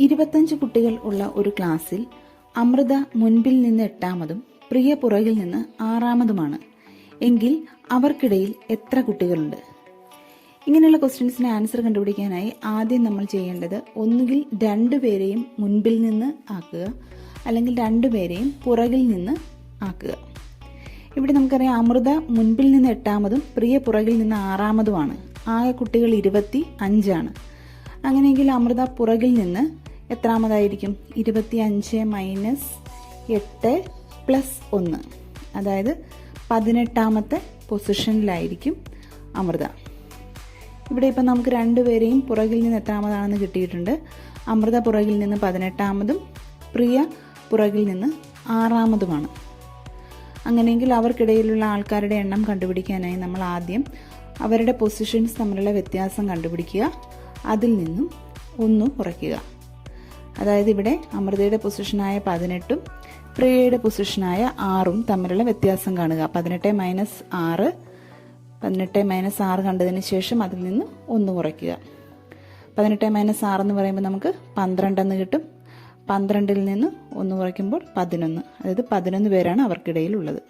ഇരുപത്തഞ്ച് കുട്ടികൾ ഉള്ള ഒരു ക്ലാസ്സിൽ അമൃത മുൻപിൽ നിന്ന് എട്ടാമതും പ്രിയ പുറകിൽ നിന്ന് ആറാമതുമാണ്. എങ്കിൽ അവർക്കിടയിൽ എത്ര കുട്ടികളുണ്ട്? ഇങ്ങനെയുള്ള ക്വസ്റ്റ്യൻസിന് ആൻസർ കണ്ടുപിടിക്കാനായി ആദ്യം നമ്മൾ ചെയ്യേണ്ടത് ഒന്നുകിൽ രണ്ടുപേരെയും മുൻപിൽ നിന്ന് ആക്കുക അല്ലെങ്കിൽ രണ്ടുപേരെയും പുറകിൽ നിന്ന് ആക്കുക. ഇവിടെ നമുക്കറിയാം അമൃത മുൻപിൽ നിന്ന് എട്ടാമതും പ്രിയ പുറകിൽ നിന്ന് ആറാമതുമാണ്. ആകെ കുട്ടികൾ ഇരുപത്തി അഞ്ചാണ്. അങ്ങനെയെങ്കിൽ അമൃത പുറകിൽ നിന്ന് എത്രാമതായിരിക്കും? ഇരുപത്തി അഞ്ച് മൈനസ് എട്ട് പ്ലസ് ഒന്ന്. അതായത് പതിനെട്ടാമത്തെ പൊസിഷനിലായിരിക്കും അമൃത. ഇവിടെ ഇപ്പം നമുക്ക് രണ്ടുപേരെയും പുറകിൽ നിന്ന് എത്രാമതാണെന്ന് കിട്ടിയിട്ടുണ്ട്. അമൃത പുറകിൽ നിന്ന് പതിനെട്ടാമതും പ്രിയ പുറകിൽ നിന്ന് ആറാമതുമാണ്. അങ്ങനെയെങ്കിൽ അവർക്കിടയിലുള്ള ആൾക്കാരുടെ എണ്ണം കണ്ടുപിടിക്കാനായി നമ്മൾ ആദ്യം അവരുടെ പൊസിഷൻസ് തമ്മിലുള്ള വ്യത്യാസം കണ്ടുപിടിക്കുക. അതിൽ നിന്നും ഒന്ന് കുറയ്ക്കുക. അതായത് ഇവിടെ അമൃതയുടെ പൊസിഷനായ പതിനെട്ടും പ്രിയയുടെ പൊസിഷനായ ആറും തമ്മിലുള്ള വ്യത്യാസം കാണുക. പതിനെട്ട് മൈനസ് ആറ് പതിനെട്ട് മൈനസ് ആറ് കണ്ടതിന് ശേഷം അതിൽ നിന്ന് ഒന്ന് കുറയ്ക്കുക. പതിനെട്ട് മൈനസ് ആറ് എന്ന് പറയുമ്പോൾ നമുക്ക് പന്ത്രണ്ടെന്ന് കിട്ടും. പന്ത്രണ്ടിൽ നിന്ന് ഒന്ന് കുറയ്ക്കുമ്പോൾ പതിനൊന്ന്. അതായത് പതിനൊന്ന് പേരാണ് അവർക്കിടയിൽ ഉള്ളത്